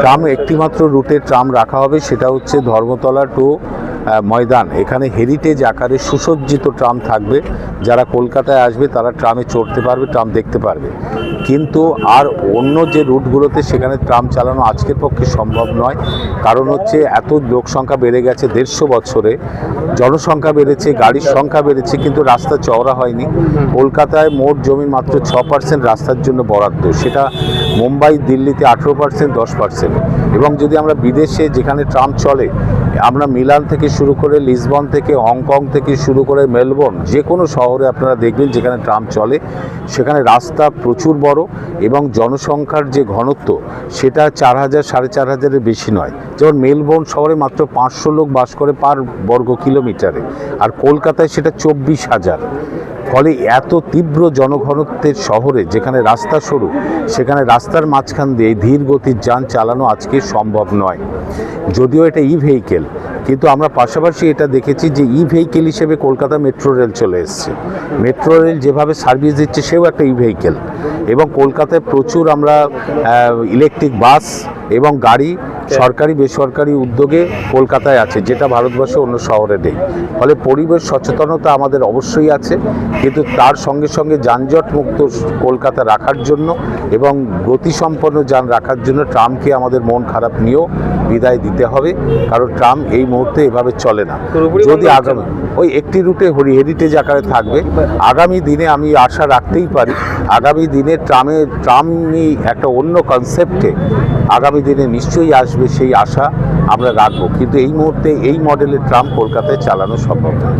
Tram, একটিমাত্র রুটে tram রাখা হবে, সেটা হচ্ছে ধর্মতলা টু ময়দান। এখানে হেরিটেজ আকারে সুসজ্জিত ট্রাম থাকবে। যারা কলকাতায় আসবে, তারা ট্রামে চড়তে পারবে, ট্রাম দেখতে পারবে। কিন্তু আর অন্য যে রুটগুলোতে সেখানে ট্রাম চালানো আজকের পক্ষে সম্ভব নয়, কারণ হচ্ছে এত লোক সংখ্যা বেড়ে গেছে দেড়শো বছরে। জনসংখ্যা বেড়েছে, গাড়ির সংখ্যা বেড়েছে, কিন্তু রাস্তা চওড়া হয়নি। কলকাতায় মোট জমি মাত্র ছ পার্সেন্ট রাস্তার জন্য বরাদ্দ। সেটা মুম্বাই, দিল্লিতে আঠেরো পার্সেন্ট দশ পার্সেন্ট এবং যদি আমরা বিদেশে যেখানে ট্রাম চলে, আমরা মিলান থেকে শুরু করে লিসবন থেকে, হংকং থেকে শুরু করে মেলবোর্ন যে কোনো শহরে আপনারা দেখবেন যেখানে ট্রাম চলে, সেখানে রাস্তা প্রচুর বড় এবং জনসংখ্যার যে ঘনত্ব, সেটা চার হাজার, সাড়ে চার হাজারের বেশি নয়। যেমন মেলবোর্ন শহরে মাত্র পাঁচশো লোক বাস করে পার বর্গ কিলোমিটারে, আর কলকাতায় সেটা চব্বিশ হাজার। ফলে এত তীব্র জনঘনত্বের শহরে যেখানে রাস্তা সরু, সেখানে রাস্তার মাঝখান দিয়ে ধীর গতির যান চালানো আজকে সম্ভব নয়। যদিও এটা ই ভেহিকেল কিন্তু আমরা পাশাপাশি এটা দেখেছি যে ই ভেহিকেল হিসেবে কলকাতা মেট্রো রেল চলে এসছে। মেট্রো রেল যেভাবে সার্ভিস দিচ্ছে, সেও একটা ই ভেহিকেল এবং কলকাতায় প্রচুর আমরা ইলেকট্রিক বাস এবং গাড়ি সরকারি, বেসরকারি উদ্যোগে কলকাতায় আছে, যেটা ভারতবর্ষে অন্য শহরে নেই। ফলে পরিবেশ সচেতনতা আমাদের অবশ্যই আছে, কিন্তু তার সঙ্গে সঙ্গে যানজট মুক্ত কলকাতা রাখার জন্য এবং গতিসম্পন্ন যান রাখার জন্য ট্রামকে আমাদের মন খারাপ নিয়েও বিদায় দিতে হবে। কারণ ট্রাম এই মুহূর্তে এভাবে চলে না। যদি আগামী ওই একটি রুটে হরি হেরিটেজ আকারে থাকবে। আগামী দিনে আমি আশা রাখতেই পারি আগামী দিনে ট্রামে ট্রামই একটা অন্য কনসেপ্টে আগামী দিনে নিশ্চয়ই আসবে সেই আশা আমরা রাখব। কিন্তু এই মুহূর্তে এই মডেলের ট্রাম কলকাতায় চালানো সম্ভব না।